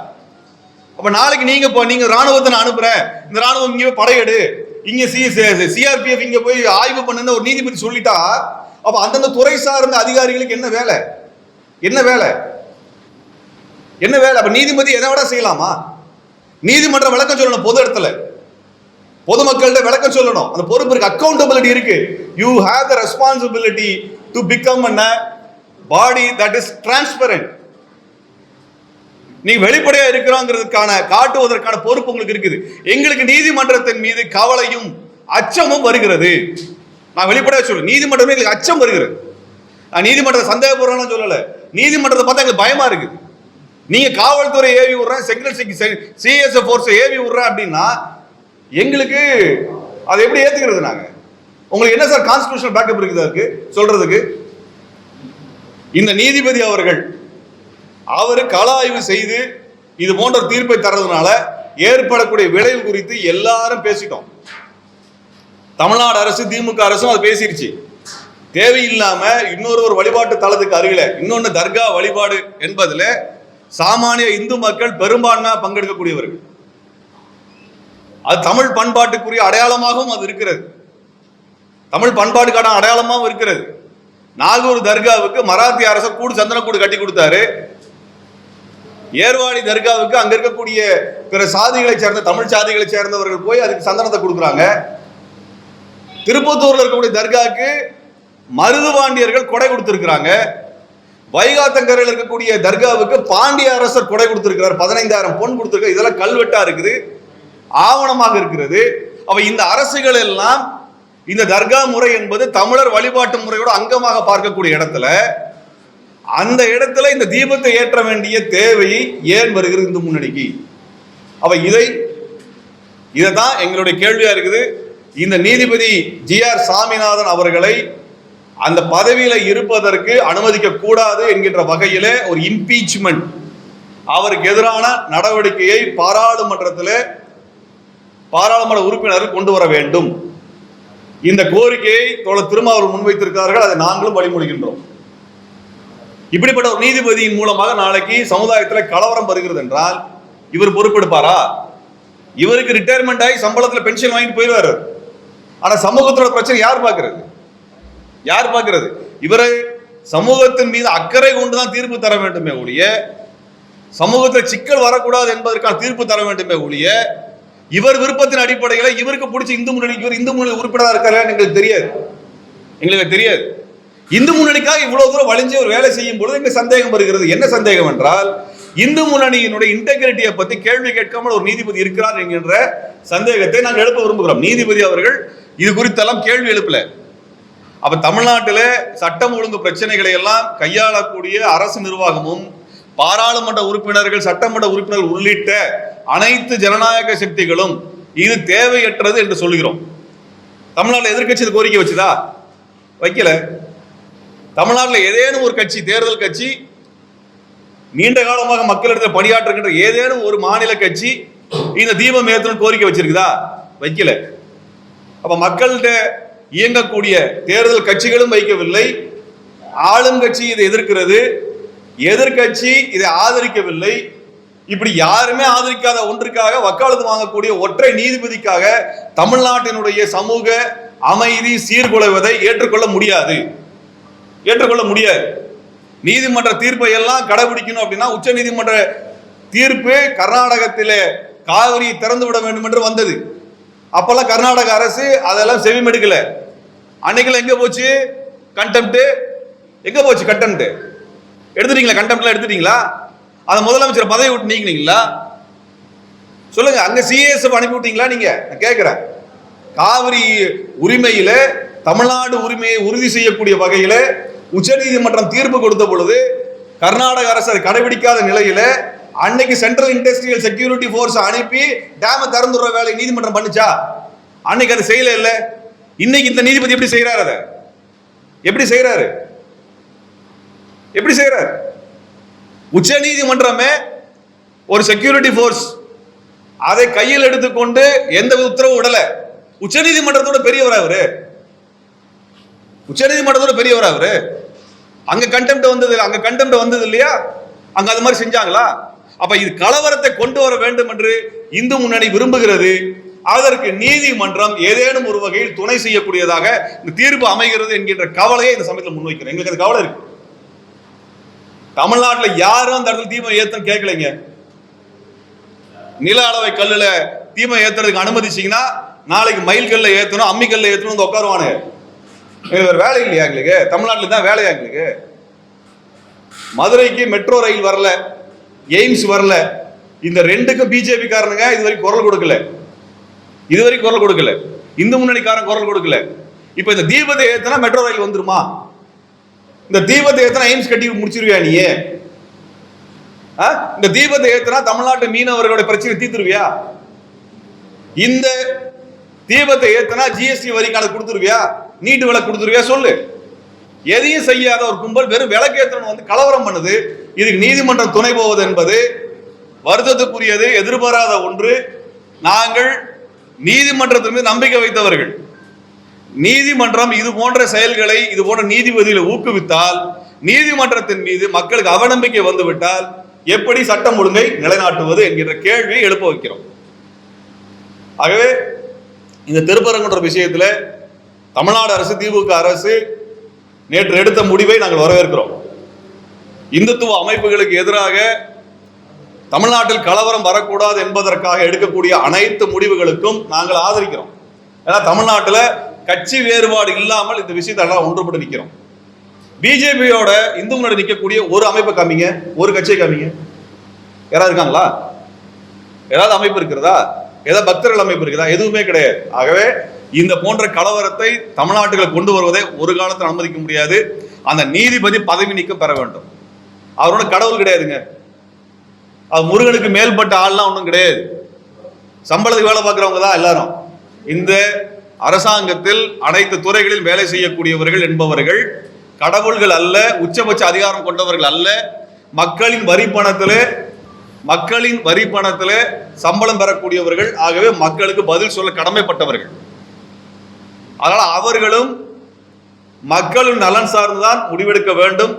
அப்ப நாளைக்கு நீங்க இப்போ நீங்க ராணுவத்தை நான் அனுப்புறேன். இந்த ராணுவம் இங்க படையெடு. இங்க சி சிஆர்பிஎஃப் இங்க போய் ஆய்வு பண்ணுன்னு ஒரு நீதிபதி சொல்லிட்டா அப்ப அந்தந்த துறை சார்ந்த அதிகாரிகளுக்கு என்ன வேலை? என்ன வேலை? என்ன வேலை? அப்ப நீதிபதி எதை விட செய்யலாமா? நீதிமன்றம் விளக்கம் சொல்லணும் பொது இடத்துல. பொதுமக்கள்கிட்ட விளக்கம் சொல்லணும். அந்த பொறுப்பு இருக்கு. அக்கௌண்டபிலிட்டி இருக்கு. You have the responsibility to become a body that is transparent நீ வெளிப்படையா இருக்கிறோங்கிறதுக்கான காட்டுவதற்கான பொறுப்பு உங்களுக்கு இருக்குது. எங்களுக்கு நீதிமன்றத்தின் மீது கவலையும் அச்சமும் வருகிறது. நான் வெளிப்படையா சொல்ல நீதிமன்றமே எங்களுக்கு அச்சம் வருகிறது. நான் நீதிமன்றத்தை சந்தேகப்படுறேன்னு சொல்லல. நீதிமன்றத்தை பார்த்தா எங்களுக்கு பயமா இருக்குது. நீங்க காவல்துறை ஏவி விடுறேன் செக்ரட்டரி சிஎஸ்எஃப் ஃபோர்ஸ் ஏவி விடுறேன் அப்படின்னா எங்களுக்கு அதை எப்படி ஏத்துக்கிறது நாங்க? உங்களுக்கு என்ன சார் கான்ஸ்டிடியூஷனல் பேக்கப் இருக்குது அதுக்கு சொல்றதுக்கு. இந்த நீதிபதி அவர்கள் அவர் கள ஆய்வு செய்து இது போன்ற தீர்ப்பை தர்றதுனால ஏற்படக்கூடிய விளைவு குறித்து எல்லாரும் பேசிட்டோம். தமிழ்நாடு அரசு திமுக அரசும் அது பேசிருச்சு. தேவையில்லாம இன்னொரு ஒரு வழிபாட்டு தலத்துக்கு அருகில இன்னொன்னு தர்கா வழிபாடு என்பதுல சாமானிய இந்து மக்கள் பெரும்பான்மையாக பங்கெடுக்கக்கூடியவர்கள். அது தமிழ் பண்பாட்டுக்குரிய அடையாளமாகவும் அது இருக்கிறது. தமிழ் பண்பாட்டுக்கான அடையாளமாகவும் இருக்கிறது. நாகூர் தர்காவுக்கு மராத்திய அரசு கூடு சந்தனக்கூடு கட்டி கொடுத்தாரு. ஏர்வாடி தர்காவுக்கு அங்க இருக்கக்கூடிய பிற சாதிகளை சேர்ந்த தமிழ் சாதிகளை சேர்ந்தவர்கள் போய் அதுக்கு சந்தனத்தை கொடுக்குறாங்க. திருப்பத்தூர்ல இருக்கக்கூடிய தர்காவுக்கு மருதுவாண்டியர்கள் கொடை கொடுத்திருக்கிறாங்க. வைகாத்தங்கரையில் இருக்கக்கூடிய தர்காவுக்கு பாண்டிய அரசர் கொடை கொடுத்திருக்கிறார். பதினைந்தாயிரம் பொன் கொடுத்திருக்காரு இதெல்லாம் கல்வெட்டா இருக்குது. ஆவணமாக இருக்கிறது. அப்ப இந்த அரசுகள் எல்லாம் இந்த தர்கா முறை என்பது தமிழர் வழிபாட்டு முறையோட அங்கமாக பார்க்கக்கூடிய இடத்துல அந்த இடத்துல இந்த தீபத்தை ஏற்ற வேண்டிய தேவை ஏன் வருகிறது இந்து முன்னணிக்கு? அவ இதை இதை தான் எங்களுடைய கேள்வியா இருக்குது. இந்த நீதிபதி ஜி ஆர் சாமிநாதன் அவர்களை அந்த பதவியில இருப்பதற்கு அனுமதிக்க கூடாது என்கின்ற வகையில ஒரு இம்பீச்மெண்ட் அவருக்கு எதிரான நடவடிக்கையை பாராளுமன்றத்தில் பாராளுமன்ற உறுப்பினர்கள் கொண்டு வர வேண்டும். இந்த கோரிக்கையை தோழர் அவர் முன்வைத்திருக்கிறார்கள். அதை நாங்களும் வழிமொழிகின்றோம். இப்படிப்பட்ட ஒரு நீதிபதியின் மூலமாக நாளைக்கு சமுதாயத்தில் கலவரம் வருகிறது என்றால் இவர் பொறுப்பெடுப்பாரா? இவருக்கு ரிட்டையர்மெண்ட் ஆகி சம்பளத்தில் பென்ஷன் வாங்கிட்டு போயிடுவாரு. ஆனால் சமூகத்தோட பிரச்சனை யார் பார்க்கறது? யார் பார்க்கிறது? இவரை சமூகத்தின் மீது அக்கறை கொண்டுதான் தீர்ப்பு தர வேண்டுமே ஒழிய சமூகத்தில் சிக்கல் வரக்கூடாது என்பதற்கான தீர்ப்பு தர வேண்டுமே ஒழிய இவர் விருப்பத்தின் அடிப்படையில் இவருக்கு பிடிச்ச இந்து முன்னணிக்கு இவர் இந்து முன்னணி உறுப்பினராக இருக்காரு எங்களுக்கு தெரியாது. எங்களுக்கு தெரியாது. இந்து முன்னணிக்காக இவ்வளவு தூரம் வலிஞ்சு ஒரு வேலை செய்யும் பொழுது எங்களுக்கு சந்தேகம் வருகிறது. என்ன சந்தேகம் என்றால் இந்து முன்னணியினுடைய இன்டெகிரிட்டியை பத்தி கேள்வி கேட்காமல் ஒரு நீதிபதி இருக்கிறார் என்கின்ற சந்தேகத்தை நாங்கள் எழுப்ப விரும்புகிறோம். நீதிபதி அவர்கள் இது குறித்தெல்லாம் கேள்வி எழுப்பல. அப்ப தமிழ்நாட்டில் சட்டம் ஒழுங்கு பிரச்சனைகளை எல்லாம் கையாளக்கூடிய அரசு நிர்வாகமும் பாராளுமன்ற உறுப்பினர்கள் சட்டமன்ற உறுப்பினர்கள் உள்ளிட்ட அனைத்து ஜனநாயக சக்திகளும் இது தேவையற்றது என்று சொல்கிறோம் தமிழ்நாட்டில் எதிர்க்கட்சி கோரிக்கை வச்சுதா? வைக்கல. தமிழ்நாட்டில் ஏதேனும் ஒரு கட்சி தேர்தல் கட்சி நீண்ட காலமாக மக்களிடத்தில் பணியாற்றுகின்ற ஏதேனும் ஒரு மாநில கட்சி இந்த தீபம் ஏற்றணும் கோரிக்கை வச்சிருக்குதா? வைக்கல. அப்ப மக்கள்கிட்ட இயங்கக்கூடிய தேர்தல் கட்சிகளும் வைக்கவில்லை. ஆளுங்கட்சி இதை எதிர்க்கிறது. எதிர்க்கட்சி இதை ஆதரிக்கவில்லை. இப்படி யாருமே ஆதரிக்காத ஒன்றுக்காக வக்காலத்து வாங்கக்கூடிய ஒற்றை நீதிபதிக்காக தமிழ்நாட்டினுடைய சமூக அமைதி சீர்குலைவதை ஏற்றுக்கொள்ள முடியாது. ஏற்றுக்கொள்ள முடியாது. நீதிமன்ற தீர்ப்பை எல்லாம் கடைபிடிக்கணும் அப்படின்னா உச்ச நீதிமன்ற தீர்ப்பு கர்நாடகத்திலே காவிரி திறந்து விட வேண்டும் என்று வந்தது. அப்பெல்லாம் கர்நாடக அரசு அதெல்லாம் செவிமெடுக்கல அன்னைக்குள்ள எங்க போச்சு? கண்டெம்ட் எங்க போச்சு கண்டெம்ட் எடுத்துட்டீங்களா? கண்டெம்ட்லாம் எடுத்துட்டீங்களா? அதை முதலமைச்சர் பதவி விட்டு நீக்கினீங்களா? சொல்லுங்க அங்க சிஎஸ் அனுப்பி விட்டீங்களா நீங்க? நான் கேட்கிறேன். காவிரி உரிமையில தமிழ்நாடு உரிமையை உறுதி செய்யக்கூடிய வகையில உச்சநீதிமன்றம் தீர்ப்பு கொடுத்த பொழுது கர்நாடக அரசு அதை கடைபிடிக்காத நிலையில அன்னைக்கு சென்ட்ரல் இண்டஸ்ட்ரியல் செக்யூரிட்டி ஃபோர்ஸ் அனுப்பி டேமை திறந்துடுற வேலை நீதிமன்றம் பண்ணுச்சா? அன்னைக்கு அது செய்யல இல்லை. இன்னைக்கு இந்த நீதிபதி எப்படி செய்யறாரு அதை? எப்படி செய்யறாரு எப்படி செய்யறாரு உச்ச நீதிமன்றமே ஒரு செக்யூரிட்டி ஃபோர்ஸ் அதை கையில் எடுத்துக்கொண்டு எந்த உத்தரவு விடல. உச்ச நீதிமன்றத்தோட பெரியவர் அவரு உச்ச நீதிமன்றத்தோட பெரியவர் அவரு அங்க கண்டெம்ட் வந்தது அங்க கண்டெம்ட் வந்தது இல்லையா? அங்க அது மாதிரி செஞ்சாங்களா? அப்ப இது கலவரத்தை கொண்டு வர வேண்டும் என்று இந்து முன்னணி விரும்புகிறது. அதற்கு நீதிமன்றம் ஏதேனும் ஒரு வகையில் துணை செய்யக்கூடியதாக இந்த தீர்ப்பு அமைகிறது என்கின்ற கவலையை இந்த சமயத்தில் முன்வைக்கிறேன். எங்களுக்கு அது கவலை இருக்கு. தமிழ்நாட்டில் யாரும் அந்த இடத்துல தீபம் ஏத்தன்னு கேட்கலைங்க. நில அளவை கல்லுல தீமை ஏத்துறதுக்கு அனுமதிச்சிங்கன்னா நாளைக்கு மயில் கல்ல ஏத்தணும் அம்மி கல்ல ஏத்தணும் வந்து உட்காருவானுங்க. எங்களுக்கு வேற வேலை இல்லையா எங்களுக்கு? தமிழ்நாட்டில் தான் வேலையா எங்களுக்கு? மதுரைக்கு மெட்ரோ ரயில் வரல. எய்ம்ஸ் வரல. இந்த ரெண்டுக்கும் பிஜேபி காரணங்க இதுவரைக்கும் குரல் கொடுக்கல. இதுவரைக்கும் குரல் கொடுக்கல. இந்து முன்னணிக்காரன் குரல் கொடுக்கல. இப்போ இந்த தீபத்தை ஏத்தனா மெட்ரோ ரயில் வந்துருமா? இந்த தீபத்தை ஏத்தனா எய்ம்ஸ் கட்டி முடிச்சிருவியா நீ? ஆ? இந்த தீபத்தை ஏத்தனா தமிழ்நாட்டு மீனவர்களுடைய பிரச்சனை தீர்த்துருவியா? இந்த தீபத்தை ஏத்தனா ஜிஎஸ்டி வரி கொடுத்துருவியா? நீட்டு விலை கொடுத்துருவியா? சொல்லு. எதையும் செய்யாத ஒரு கும்பல் வெறும் விளக்கேற்றணும் வந்து கலவரம் பண்ணுது. இதுக்கு நீதிமன்றம் துணை போவது என்பது வருத்தத்துக்குரியது எதிர்பாராத ஒன்று. நாங்கள் நீதிமன்றத்தின் மீது நம்பிக்கை வைத்தவர்கள். நீதிமன்றம் இது போன்ற செயல்களை இது போன்ற நீதிபதிகளை ஊக்குவித்தால் நீதிமன்றத்தின் மீது மக்களுக்கு அவநம்பிக்கை வந்துவிட்டால் எப்படி சட்டம் ஒழுங்கை நிலைநாட்டுவது என்கின்ற கேள்வியை எழுப்ப வைக்கிறோம். ஆகவே இந்த திருப்பரங்குன்ற விஷயத்தில் தமிழ்நாடு அரசு திமுக அரசு நேற்று எடுத்த முடிவை நாங்கள் வரவேற்கிறோம். இந்துத்துவ அமைப்புகளுக்கு எதிராக தமிழ்நாட்டில் கலவரம் வரக்கூடாது என்பதற்காக எடுக்கக்கூடிய அனைத்து முடிவுகளுக்கும் நாங்கள் ஆதரிக்கிறோம். ஏன்னா தமிழ்நாட்டில் கட்சி வேறுபாடு இல்லாமல் இந்த விஷயத்தெல்லாம் ஒன்றுபட்டு நிற்கிறோம் பிஜேபியோட இந்து முன்னாடி நிற்கக்கூடிய ஒரு அமைப்பை காமிங்க ஒரு கட்சியை காமிங்க. யாராவது இருக்காங்களா? ஏதாவது அமைப்பு இருக்கிறதா? ஏதாவது பக்தர்கள் அமைப்பு இருக்குதா? எதுவுமே கிடையாது. ஆகவே இந்த போன்ற கலவரத்தை தமிழ்நாட்டுகளை கொண்டு வருவதை ஒரு காலத்தில் அனுமதிக்க முடியாது. அந்த நீதிபதி பதவி நீக்கம் பெற வேண்டும். அவரோட கடவுள் கிடையாதுங்க. அது முருகனுக்கு மேல்பட்ட ஆள்லாம் ஒன்றும் கிடையாது. சம்பளத்துக்கு வேலை பார்க்குறவங்க தான் எல்லாரும். இந்த அரசாங்கத்தில் அனைத்து துறைகளில் வேலை செய்யக்கூடியவர்கள் என்பவர்கள் கடவுள்கள் அல்ல உச்சபட்ச அதிகாரம் கொண்டவர்கள் அல்ல மக்களின் வரி பணத்தில் மக்களின் வரி பணத்தில் சம்பளம் பெறக்கூடியவர்கள் ஆகவே மக்களுக்கு பதில் சொல்ல கடமைப்பட்டவர்கள். அதனால் அவர்களும் மக்களின் நலன் சார்ந்துதான் முடிவெடுக்க வேண்டும்.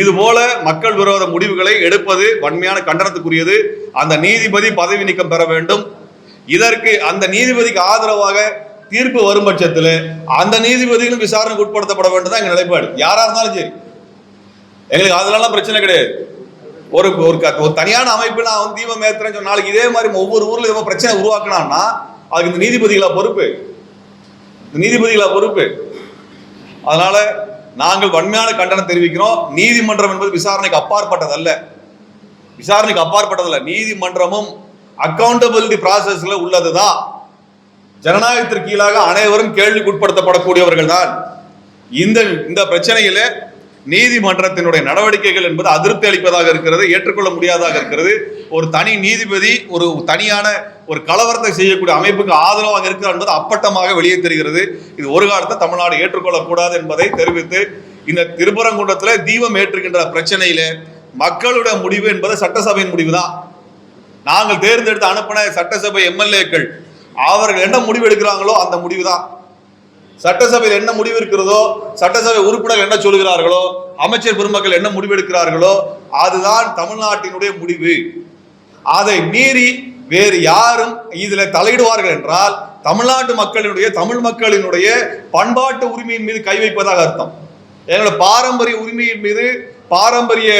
இதுபோல மக்கள் விரோத முடிவுகளை எடுப்பது வன்மையான கண்டனத்துக்குரியது. அந்த நீதிபதி பதவி நீக்கம் பெற வேண்டும். இதற்கு அந்த நீதிபதிக்கு ஆதரவாக தீர்ப்பு வரும் பட்சத்தில் அந்த நீதிபதிகளும் விசாரணைக்கு உட்படுத்தப்பட வேண்டும். தான் எங்கள் நிலைப்பாடு. யாராக இருந்தாலும் சரி. எங்களுக்கு அதெல்லாம் பிரச்சனை கிடையாது. ஒரு ஒரு க- ஒரு தனியான அமைப்பு நான் வந்து தீபம் ஏத்துறேன்னு நாளைக்கு இதே மாதிரி ஒவ்வொரு ஊர்ல இதே பிரச்சனை உருவாக்கினான்னா அதுக்கு இந்த நீதிபதிகளா பொறுப்பு. இந்த நீதிபதிகளா பொறுப்பு. அதனால நாங்கள் வன்மையான கண்டனம் தெரிவிக்கிறோம். நீதிமன்றம் என்பது விசாரணைக்கு அப்பாற்பட்டதல்ல. விசாரணைக்கு அப்பாற்பட்டதல்ல. நீதிமன்றமும் அக்கௌண்டபிலிட்டி ப்ராசஸ்ல உள்ளதுதான். ஜனநாயகத்திற்கு கீழாக அனைவரும் கேள்விக்கு உட்படுத்தப்படக்கூடியவர்கள் தான் இந்த இந்த பிரச்சனையில நீதிமன்றத்தினுடைய நடவடிக்கைகள் என்பது அதிருப்தி அளிப்பதாக இருக்கிறது ஏற்றுக்கொள்ள முடியாதாக இருக்கிறது. ஒரு தனி நீதிபதி ஒரு தனியான ஒரு கலவரத்தை செய்யக்கூடிய அமைப்புக்கு ஆதரவாக இருக்கிறார் என்பது அப்பட்டமாக வெளியே தெரிகிறது. இது ஒரு காலத்தை தமிழ்நாடு ஏற்றுக்கொள்ளக்கூடாது என்பதை தெரிவித்து இந்த திருப்பரங்குன்றத்தில் தீபம் ஏற்றுகின்ற பிரச்சனையில மக்களுடைய முடிவு என்பது சட்டசபையின் முடிவு தான் நாங்கள் தேர்ந்தெடுத்து அனுப்பின சட்டசபை எம்எல்ஏக்கள் அவர்கள் என்ன முடிவு எடுக்கிறாங்களோ அந்த முடிவு தான் சட்டசபையில் என்ன முடிவு இருக்கிறதோ சட்டசபை உறுப்பினர்கள் என்ன சொல்கிறார்களோ அமைச்சர் பெருமக்கள் என்ன முடிவெடுக்கிறார்களோ அதுதான் தமிழ்நாட்டினுடைய முடிவு. அதை மீறி வேறு யாரும் இதில் தலையிடுவார்கள் என்றால் தமிழ்நாட்டு மக்களினுடைய தமிழ் மக்களினுடைய பண்பாட்டு உரிமையின் மீது கை வைப்பதாக அர்த்தம். எங்களுடைய பாரம்பரிய உரிமையின் மீது பாரம்பரிய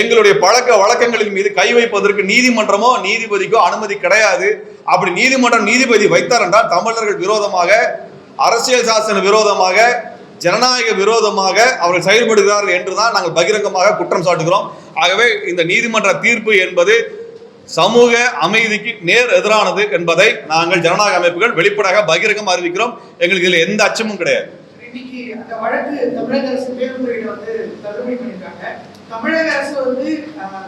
எங்களுடைய பழக்க வழக்கங்களின் மீது கை வைப்பதற்கு நீதிமன்றமோ நீதிபதிக்கோ அனுமதி கிடையாது. அப்படி நீதிமன்றம் நீதிபதி வைத்தார் என்றால் தமிழர்கள் விரோதமாக அரசியல் சாசன விரோதமாக ஜனநாயக விரோதமாக அவர்கள் செயல்படுகிறார்கள் என்றுதான் நாங்கள் பகிரங்கமாக குற்றம் சாட்டுகிறோம். ஆகவே இந்த நீதிமன்ற தீர்ப்பு என்பது சமூக அமைதிக்கு நேர் எதிரானது என்பதை நாங்கள் ஜனநாயக அமைப்புகள் வெளிப்படையாக பகிரங்கம் அறிவிக்கிறோம். எங்களுக்கு இதில் எந்த அச்சமும் கிடையாது. தமிழக அரசு வந்து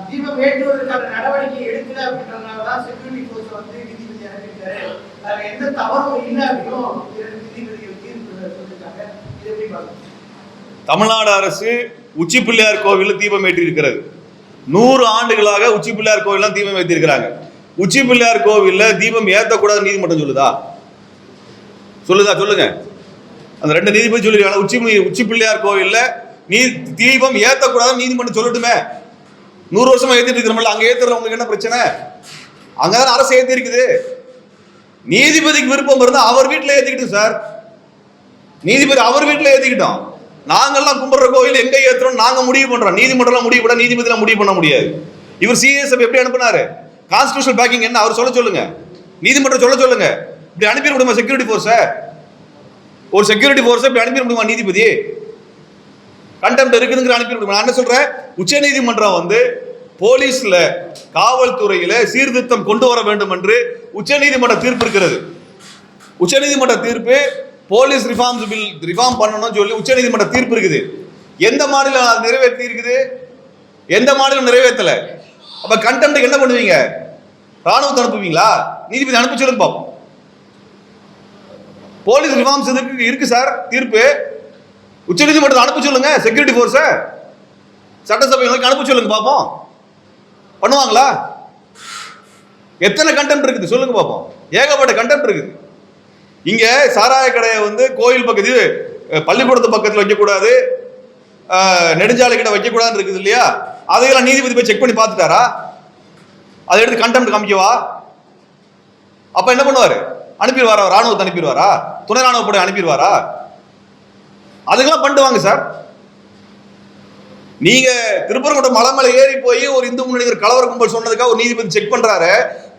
தீபம் ஏற்றுவதற்கான நடவடிக்கை எடுக்கல அப்படின்றதுனாலதான் செக்யூரிட்டி போர்ஸ் வந்து நீதிபதி அதுல எந்த தவறும் இல்லை அப்படின்னும் நீதிபதிகள் தீர்ப்பு சொல்லியிருக்காங்க இது எப்படி பார்க்கணும்? தமிழ்நாடு அரசு உச்சி பிள்ளையார் கோவிலில் தீபம் ஏற்றிருக்கிறது நூறு ஆண்டுகளாக உச்சி பிள்ளையார் கோவில்லாம் தீபம் ஏற்றிருக்கிறாங்க. உச்சி பிள்ளையார் கோவில்ல தீபம் ஏற்றக்கூடாது நீதிமன்றம் சொல்லுதா? சொல்லுதா? சொல்லுங்க. அந்த ரெண்டு நீதிபதி சொல்லிருக்காங்க உச்சி உச்சி பிள்ளையார் கோவில்ல நீ தீபம் ஏற்றக்கூடாது நீதிமன்றம் சொல்லட்டுமே. நூறு வருஷமா ஏற்றிட்டு இருக்கிறோம்ல அங்கே ஏற்றுறவங்களுக்கு என்ன பிரச்சனை? அங்கதான் அரசு ஏற்றிருக்குது இருக்குது நீதிபதிக்கு விருப்பம் இருந்தா அவர் வீட்டில் ஏத்திக்கிட்டு சார் நீதிபதி அவர் வீட்டில் ஏத்திக்கிட்டோம் நாங்கெல்லாம் கும்பிடுற கோயில் எங்க ஏத்துறோம் நாங்க முடிவு பண்றோம். நீதிமன்றம் முடிவு பண்ண நீதிபதிலாம் முடிவு பண்ண முடியாது. இவர் சிஎஸ்எஃப் எப்படி அனுப்புனாரு? கான்ஸ்டியூஷன் பேக்கிங் என்ன? அவர் சொல்ல சொல்லுங்க. நீதிமன்றம் சொல்ல சொல்லுங்க. இப்படி அனுப்பி முடியுமா செக்யூரிட்டி ஃபோர்ஸை ஒரு செக்யூரிட்டி ஃபோர்ஸை இப்படி அனுப்பி முடியுமா நீதிபதி? கண்டெம்ட் இருக்குதுங்கிற அனுப்பி முடியுமா? நான் என்ன சொல்றேன்? உச்ச நீதிமன்றம் வந்து போலீஸ்ல காவல்துறையில சீர்திருத்தம் கொண்டு வர வேண்டும் என்று உச்சநீதிமன்ற தீர்ப்பு இருக்கிறது. உச்சநீதிமன்ற தீர்ப்பு போலீஸ் ரிஃபார்ம்ஸ் பில் ரிஃபார்ம் பண்ணணும்னு சொல்லி உச்சநீதிமன்ற தீர்ப்பு இருக்குது. எந்த மாநிலம் அது நிறைவேற்றி இருக்குது? எந்த மாநிலம் நிறைவேற்றல? அப்ப கண்டெம்ட் என்ன பண்ணுவீங்க? ராணுவத்தை அனுப்புவீங்களா? நீதிபதி அனுப்பி சொல்லுங்க பார்ப்போம் போலீஸ் ரிஃபார்ம்ஸ் இருக்கு இருக்கு சார் தீர்ப்பு. உச்சநீதிமன்றத்தை அனுப்ப சொல்லுங்க செக்யூரிட்டி ஃபோர்ஸை சட்டசபை நோக்கி அனுப்ப சொல்லுங்க பார்ப்போம் பண்ணுவாங்களா? எத்தனை கண்டென்ட் இருக்குது? சொல்லுங்க பார்ப்போம் ஏகப்பட்ட கண்டென்ட் இருக்குது. இங்க சாராய கடையை வந்து கோயில் பக்கத்து பள்ளிக்கூடத்து பக்கத்துல வைக்கக்கூடாது. நெடுஞ்சாலை கிட்ட வைக்கக்கூடாதுன்னு இருக்குது இல்லையா? அதையெல்லாம் நீதிபதி போய் செக் பண்ணி பார்த்துட்டாரா? அதை எடுத்து கண்டெம்ட் காமிக்கவா? அப்ப என்ன பண்ணுவாரு? அனுப்பிடுவாரா? ராணுவத்தை அனுப்பிடுவாரா? துணை ராணுவப்படை அனுப்பிடுவாரா? அதுக்கெல்லாம் பண்ணிட்டு வாங்க சார். நீங்க திருப்பரங்குன்றம் மலை மேல ஏறி போய் ஒரு இந்து முன்னணி கலவர கும்பல் சொன்னதுக்காக ஒரு நீதிபதி செக் பண்றாரு.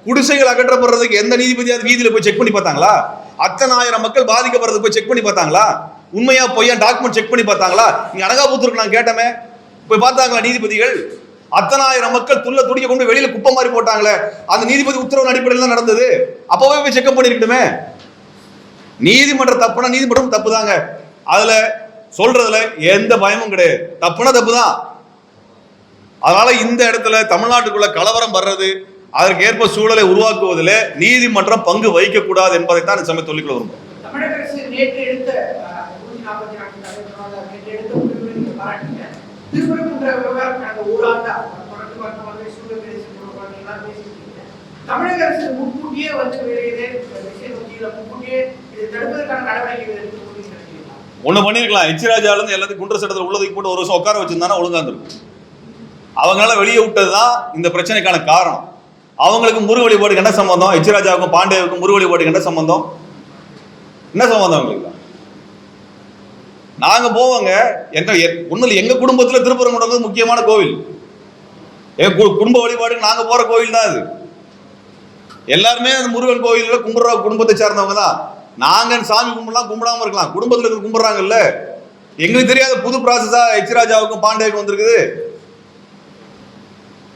குடிசைகள் அகற்றப்படுறதுக்கு எந்த நீதிபதியாவது வீதியில போய் செக் பண்ணி பார்த்தாங்களா? அத்தனை ஆயிரம் மக்கள் பாதிக்கப்படுறதுக்கு போய் செக் பண்ணி பார்த்தாங்களா? உண்மையா பொய்யா டாக்குமெண்ட் செக் பண்ணி பார்த்தாங்களா? நீங்க அனகாபுத்தூருக்கு நான் கேட்டமே. போய் பார்த்தாங்களா நீதிபதிகள்? அத்தனாயிரம் மக்கள் துள்ள துடிக்க கொண்டு வெளியில குப்பை மாதிரி போட்டாங்களே. அந்த நீதிபதி உத்தரவு அடிப்படையில் தான் நடந்தது. அப்பவே போய் செக்அப் பண்ணிருக்கட்டுமே. நீதிமன்ற தப்புனா நீதிமன்றம் தப்பு தாங்க அதுல சொல்றதுல எந்த பயமும் கிடையாது. தப்புனா தப்பு தான் அதனால இந்த இடத்துல தமிழ்நாட்டுக்குள்ள கலவரம் வர்றது அதற்கு ஏற்ப சூழலை உருவாக்குவதில் நீதிமன்றம் பங்கு வகிக்கக்கூடாது என்பதைத்தான் இந்த சமயம் சொல்லிக்கொள்ள விரும்புகிறேன் தமிழக அரசு முன்கூட்டியே வந்து முன்கூட்டியே தடுப்பதற்கான நடவடிக்கைகள் ஒன்று பண்ணியிருக்கலாம் நினைக்கிறீங்களா ஒண்ணு பண்ணிருக்கலாம். இருந்து எல்லாத்தையும் குண்டர் சட்டத்தில் உள்ளதுக்கு போட்டு ஒரு வருஷம் உட்கார வச்சிருந்தானா ஒழுங்கா இருந்திருக்கும் அவங்களால வெளியே விட்டதுதான் இந்த பிரச்சனைக்கான காரணம். அவங்களுக்கு முரு வழிபாடுக்கு என்ன சம்பந்தம்? எச்ராஜாவுக்கும் பாண்டியாவுக்கும் முரு வழிபாடுக்கு என்ன சம்பந்தம்? என்ன சம்பந்தம் அவங்களுக்கு? நாங்க போவோங்க. எங்க ஒண்ணு எங்க குடும்பத்துல திருப்பரங்குன்றம் வந்து முக்கியமான கோவில். எங்க கு- குடும்ப வழிபாடுக்கு நாங்க போற கோவில் தான் அது. எல்லாருமே அந்த முருகன் கோயிலில் கும்புற குடும்பத்தை சேர்ந்தவங்க தான் நாங்கள் சாமி கும்பிடலாம் கும்பிடாம இருக்கலாம். குடும்பத்தில் இருக்க கும்பிடுறாங்கல்ல. எங்களுக்கு தெரியாத புது ப்ராசஸா எச்ராஜாவுக்கும் பாண்டியாவுக்கும் வந்திருக்குது.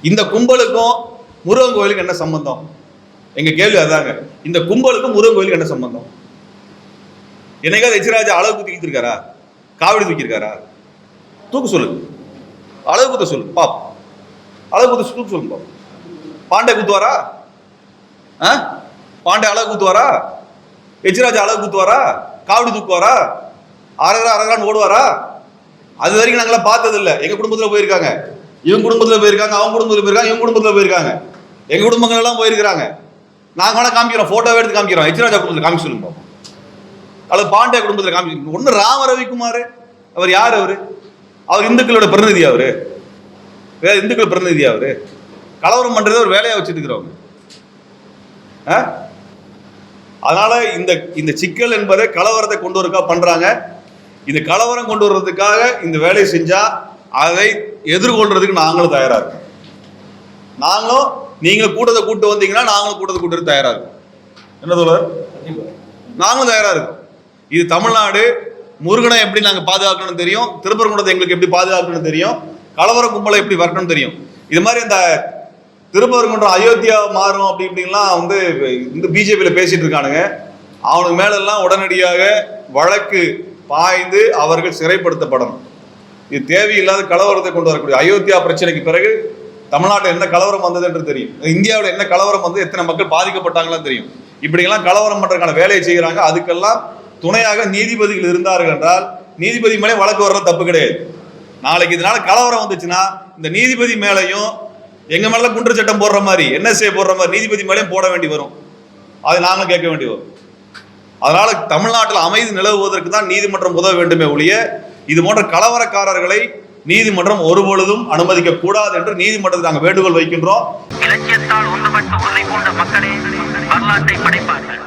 இந்த கும்பலுக்கும் முருகன் கோயிலுக்கு என்ன சம்பந்தம்? எங்க கேள்வி அதாங்க. இந்த கும்பலுக்கும் முருகன் கோயிலுக்கு என்ன சம்பந்தம்? என்னைக்காவது எச்ராஜா அளவு குத்தி இழுத்திருக்காரா காவடி தூக்கியிருக்காரா? தூக்கு சொல்லுங்க அளவு குத்த சொல்லு பாப். அளவு குத்த தூக்கு சொல்லுங்க பாண்டே குத்துவாரா? ஆ? பாண்டே அளவு குத்துவாரா? எச்ராஜா அளவு குத்துவாரா? காவடி தூக்குவாரா? அரகரா அரகரான்னு ஓடுவாரா? அது வரைக்கும் நாங்களாம் பார்த்தது இல்லை எங்கள் குடும்பத்தில் போயிருக்காங்க. இவங்க குடும்பத்தில் போயிருக்காங்க அவங்க குடும்பத்தில் போயிருக்காங்க இவங்க குடும்பத்தில் போயிருக்காங்க. எங்கள் குடும்பங்கள் எல்லாம் போயிருக்கிறாங்க. நாங்கள் வேணால் காமிக்கிறோம் ஃபோட்டோவை எடுத்து காமிக்கிறோம். எச்சிராஜா குடும்பத்தில் காமிச்சு சொல்லுங்க பாப்போம். அல்லது பாண்டிய குடும்பத்தில் காமிச்சு ஒன்று ராம ரவிக்குமார். அவர் யார் அவர்? அவர் இந்துக்களோட பிரதிநிதி அவர். வேற இந்துக்கள் பிரதிநிதி அவர். கலவரம் பண்ணுறது ஒரு வேலையாக வச்சுட்டு இருக்கிறவங்க ஆ? அதனால இந்த இந்த சிக்கல் என்பதை கலவரத்தை கொண்டு வரக்கா பண்றாங்க. இந்த கலவரம் கொண்டு வர்றதுக்காக இந்த வேலையை செஞ்சா அதை எதிர்கொள்றதுக்கு நாங்களும் தயாரா இருக்கோம். நாங்களும் நீங்களும் கூட்டத்தை கூட்டு வந்தீங்கன்னா நாங்களும் கூட்டத்தை கூட்டு தயாரா இருக்கோம். என்ன சொல்றாரு நாங்களும் தயாரா இருக்கோம். இது தமிழ்நாடு முருகனை எப்படி நாங்க பாதுகாக்கணும்னு தெரியும் திருப்பரங்குன்றத்தை எங்களுக்கு எப்படி பாதுகாக்கணும்னு தெரியும் கலவர கும்பலை எப்படி வரணும்னு தெரியும். இது மாதிரி இந்த திருப்பரங்குன்றம் அயோத்தியா மாறும் அப்படி இப்படின்லாம் வந்து இந்த பிஜேபியில் பேசிட்டு இருக்கானுங்க. அவனுக்கு மேலெல்லாம் உடனடியாக வழக்கு பாய்ந்து அவர்கள் சிறைப்படுத்தப்படணும் இது தேவையில்லாத கலவரத்தை கொண்டு வரக்கூடிய அயோத்தியா பிரச்சனைக்கு பிறகு தமிழ்நாட்டில் என்ன கலவரம் வந்தது என்று தெரியும். இந்தியாவில் என்ன கலவரம் வந்து எத்தனை மக்கள் பாதிக்கப்பட்டாங்களான்னு தெரியும். இப்படியெல்லாம் கலவரம் பண்ணுறதுக்கான வேலையை செய்கிறாங்க அதுக்கெல்லாம் துணையாக நீதிபதிகள் இருந்தார்கள் என்றால் நீதிபதி மேலே வழக்கு வர்றது தப்பு கிடையாது. நாளைக்கு இதனால கலவரம் வந்துச்சுன்னா இந்த நீதிபதி மேலையும் எங்க மேல சட்டம் போடுற மாதிரி என்எஸ்ஏ போடுற மாதிரி நீதிபதி மேலேயும் போட வேண்டி வரும். அதை நாங்களும் கேட்க வேண்டி வரும். அதனால தமிழ்நாட்டில் அமைதி நிலவுவதற்கு தான் நீதிமன்றம் உதவ வேண்டுமே ஒழிய இது போன்ற கலவரக்காரர்களை நீதிமன்றம் ஒருபொழுதும் அனுமதிக்க கூடாது என்று நீதிமன்றத்தில் நாங்கள் வேண்டுகோள் வைக்கின்றோம். இலக்கியத்தால் ஒன்றுபட்டு உறுதி பூண்ட மக்களே வரலாற்றை படைப்பார்கள்.